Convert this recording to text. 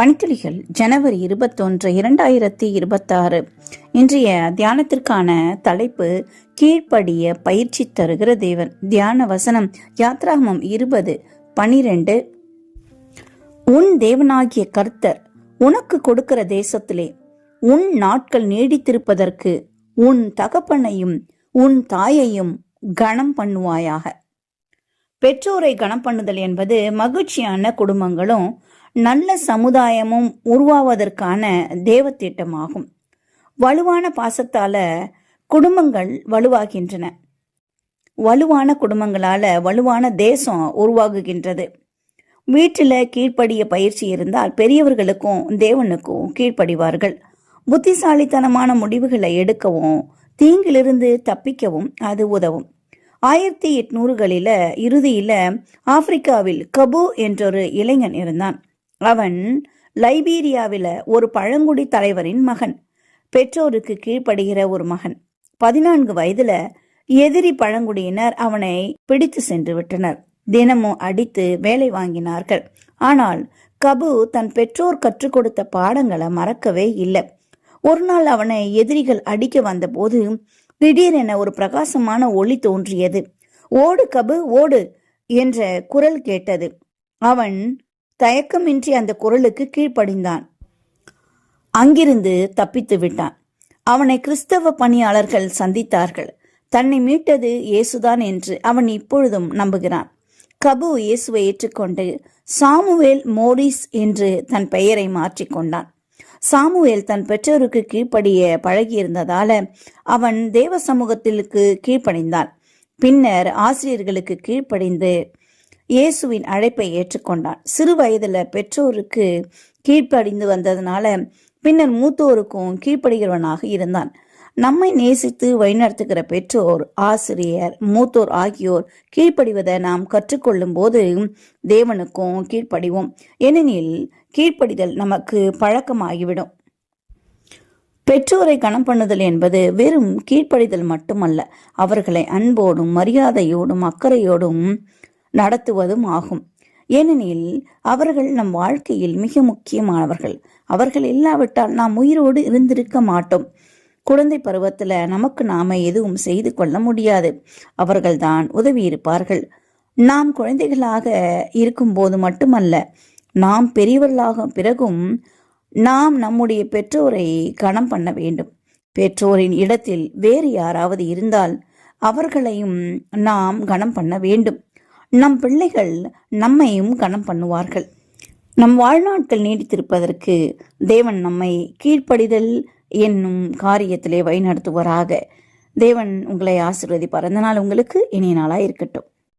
பணித்துளிகள் ஜனவரி இருபத்தொன்று இரண்டாயிரத்தி இருபத்தாறு. இன்றைய தியானத்திற்கான தலைப்பு கீழ்ப்படிய பயிற்சி தருகிற தேவன். தியான வசனம் யாத்ராமம் இருபது பனிரெண்டு. உன் தேவனாகிய கர்த்தர் உனக்கு கொடுக்கிற தேசத்திலே உன் நாட்கள் நீடித்திருப்பதற்கு உன் தகப்பனையும் உன் தாயையும் கனம் பண்ணுவாயாக. பெற்றோரை கனம் பண்ணுதல் என்பது மகிழ்ச்சியான குடும்பங்களும் நல்ல சமுதாயமும் உருவாவதற்கான தேவத்திட்டமாகும். வலுவான பாசத்தால குடும்பங்கள் வலுவாகின்றன. வலுவான குடும்பங்களால வலுவான தேசம் உருவாகுகின்றது. வீட்டில் கீழ்ப்படிய பயிற்சி இருந்தால் பெரியவர்களுக்கும் தேவனுக்கும் கீழ்ப்படிவார்கள். புத்திசாலித்தனமான முடிவுகளை எடுக்கவும் தீங்கிலிருந்து தப்பிக்கவும் அது உதவும். ஆயிரத்தி எட்நூறுகளில இறுதியில ஆப்பிரிக்காவில் கபு என்றொரு இளைஞன் இருந்தான். அவன் லைபீரியாவில ஒரு பழங்குடி தலைவரின் மகன் பெற்றோருக்கு கீழ்ப்படுகிற ஒரு மகன். பதினான்கு வயதுல எதிரி பழங்குடியினர் அவனை பிடித்து சென்று விட்டனர். தினமும் அடித்து வேலை வாங்கினார்கள். ஆனால் கபு தன் பெற்றோர் கற்றுக் கொடுத்த பாடங்களை மறக்கவே இல்லை. ஒரு நாள் அவனை எதிரிகள் அடிக்க வந்தபோது திடீரென ஒரு பிரகாசமான ஒளி தோன்றியது. ஓடு கபு ஓடு! என்ற குரல் கேட்டது. அவன் தயக்கமின்றி அந்த குரலுக்கு கீழ்ப்படிந்தான். அங்கிருந்து தப்பித்து விட்டான். அவனை கிறிஸ்தவ பணியாளர்கள் சந்தித்தார்கள். தன்னை மீட்டது இயேசுதான் என்று அவன் இப்பொழுதும் நம்புகிறான். கபு இயேசுவை ஏற்றுக்கொண்டு சாமுவேல் மோரிஸ் என்று தன் பெயரை மாற்றிக்கொண்டான் சாமுவேல் தன் பெற்றோருக்கு கீழ்ப்படிய பழகியிருந்ததால அவன் தேவ சமூகத்திற்கு கீழ்ப்படிந்தான் பின்னர் ஆசிரியர்களுக்கு கீழ்ப்படிந்து இயேசுவின் அழைப்பை ஏற்றுக்கொண்டான். சிறு வயதில் பெற்றோருக்கு கீழ்ப்படிந்து வந்ததுனால பின்னர் மூத்தோருக்கும் கீழ்ப்படுகிறவனாக இருந்தான். நம்மை நேசித்து வழிநடத்துகிற பெற்றோர் ஆசிரியர் மூத்தோர் ஆகியோர் கீழ்ப்படிவதை நாம் கற்றுக்கொள்ளும் போது தேவனுக்கும் கீழ்ப்படிவோம். ஏனெனில் கீழ்ப்படிதல் நமக்கு பழக்கமாகிவிடும். பெற்றோரை கணம் பண்ணுதல் என்பது வெறும் கீழ்ப்படிதல் மட்டுமல்ல அவர்களை அன்போடும் மரியாதையோடும் அக்கறையோடும் நடத்துவதும் ஆகும். ஏனெனில் அவர்கள் நம் வாழ்க்கையில் மிக முக்கியமானவர்கள். அவர்கள் இல்லாவிட்டால் நாம் உயிரோடு இருந்திருக்க மாட்டோம். குழந்தை பருவத்துல நமக்கு நாம எதுவும் செய்து கொள்ள முடியாது. அவர்கள்தான் உதவி இருப்பார்கள் நாம் குழந்தைகளாக இருக்கும்போது மட்டுமல்ல நாம் பெரியவர்களாக பிறகும் நாம் நம்முடைய பெற்றோரை கணம் பண்ண வேண்டும். பெற்றோரின் இடத்தில் வேறு யாராவது இருந்தால் அவர்களையும் நாம் கணம் பண்ண வேண்டும். நம் பிள்ளைகள் நம்மையும் கணம் பண்ணுவார்கள். நம் வாழ்நாட்கள் நீடித்திருப்பதற்கு தேவன் நம்மை கீழ்ப்படிதல் என்னும் காரியத்திலே வழிநடத்துவராக. தேவன் உங்களை ஆசிர்வதிப்பார். அந்த நாள் உங்களுக்கு இனிய நாளாக இருக்கட்டும்.